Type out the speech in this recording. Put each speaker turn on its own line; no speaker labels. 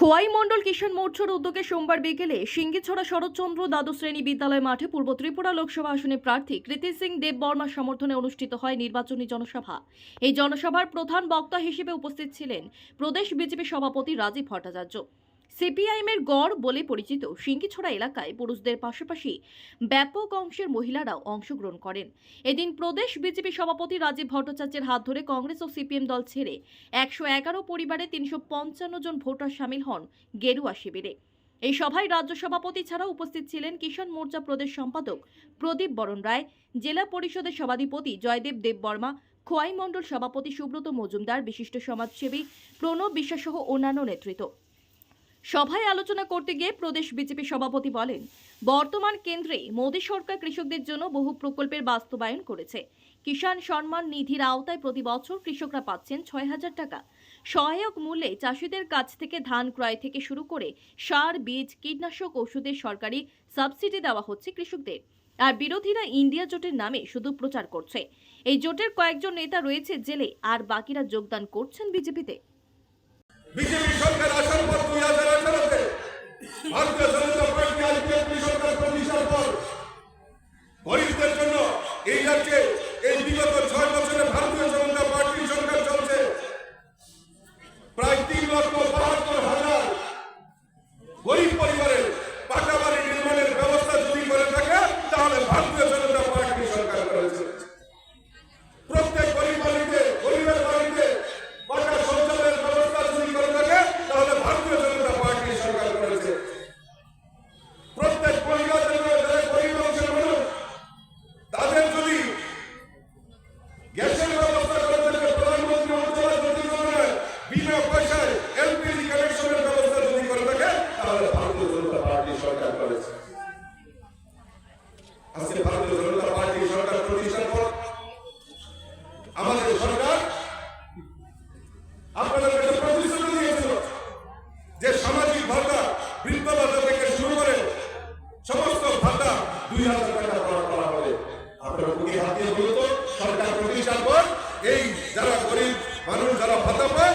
খোয়াই মণ্ডল কিষাণ মোর্চার উদ্যোগে সোমবার বিকেলে সিঙ্গিছড়া শরৎচন্দ্র দ্বাদশ শ্রেণি বিদ্যালয় মাঠে পূর্ব ত্রিপুরা লোকসভা আসনে প্রার্থী কৃতি সিং দেব বর্মার সমর্থনে অনুষ্ঠিত হয় নির্বাচনী জনসভা। এই জনসভার প্রধান বক্তা হিসেবে উপস্থিত ছিলেন প্রদেশ বিজেপি সভাপতি রাজীব ভট্টাচার্য। সিপিআইএমের গড় বলে পরিচিত সিঙ্গিছড়া এলাকায় পুরুষদের পাশাপাশি ব্যাপক অংশের মহিলারাও অংশগ্রহণ করেন। এদিন প্রদেশ বিজেপি সভাপতি রাজীব ভট্টাচার্যের হাত ধরে কংগ্রেস ও সিপিএম দল ছেড়ে একশো এগারো পরিবারে তিনশো পঞ্চান্ন জন ভোটার সামিল হন গেরুয়া শিবিরে। এই সভায় রাজ্য সভাপতি ছাড়াও উপস্থিত ছিলেন কিষাণ মোর্চা প্রদেশ সম্পাদক প্রদীপ বরণ রায়, জেলা পরিষদের সভাধিপতি জয়দেব দেব বর্মা খোয়াই মণ্ডল সভাপতি সুব্রত মজুমদার, বিশিষ্ট সমাজসেবী প্রণব বিশ্বাস সহ অন্যান্য নেতৃত্ব। সভায় আলোচনা করতে গিয়ে প্রদেশ বিজেপি সভাপতি বলেন, বর্তমান কেন্দ্রে মোদী সরকার কৃষকদের জন্য বহু প্রকল্পের বাস্তবায়ন করেছে। কিষাণ সম্মান নিধির আওতায় প্রতি বছর কৃষকরা পাচ্ছেন ছয় হাজার টাকা। সহায়ক মূল্যে চাষিদের কাছ থেকে ধান ক্রয় থেকে শুরু করে সার, বীজ, কীটনাশক ওষুধের সরকারি সাবসিডি দেওয়া হচ্ছে কৃষকদের। আর বিরোধীরা ইন্ডিয়া জোটের নামে শুধু প্রচার করছে। এই জোটের কয়েকজন নেতা রয়েছে জেলে, আর বাকিরা যোগদান করছেন বিজেপিতে।
বিজেপি সরকার আসার পর দুই হাজার আঠারোতে ভারতীয় জনতা পার্টি আর বিএনপি সরকার প্রতিষ্ঠার পর গরিবদের জন্য এই রাজ্যে এই বিগত ছয় বছরে ভারতীয় জনতা পার্টির সরকার চলছে প্রায় তিন লক্ষ বাহাত্তর হাজার গরিব পরিবারের পাকা বাড়ি নির্মাণের ব্যবস্থা যদি করে থাকে তাহলে ভারতীয় জনতা পার্টি সরকার করেছে প্রত্যেক গরিব বাড়িতে গরিবের বাড়িতে পাকা শৌচালয়ের ব্যবস্থা যদি করে থাকে তাহলে ভারতীয় জনতা পার্টি সরকার করেছে প্রত্যেক পরিবার জন্য যারা গরিব অংশের মানুষ তাদের যদি গ্যাসের ব্যবস্থা করে থাকে প্রধানমন্ত্রী উজ্জ্বলা জ্যোতি যোজনায় বিনা পয়সায় এলপিজি কানেকশনের ব্যবস্থা যদি করে থাকে তাহলে ভারতীয় জনতা পার্টি সরকার করেছে আজকে ভারতীয় জনতা পার্টি সরকার প্রতিষ্ঠার পর আমাদের সরকার আপনাদের কাছে প্রতিশ্রুতি দিয়েছিল যে সামাজিক ভাতা বৃদ্ধ ভাতা থেকে শুরু করে সমস্ত ভাতা দুই হাজার টাকা করা করা হবে। আপনারা বুকে হাত ترى فتح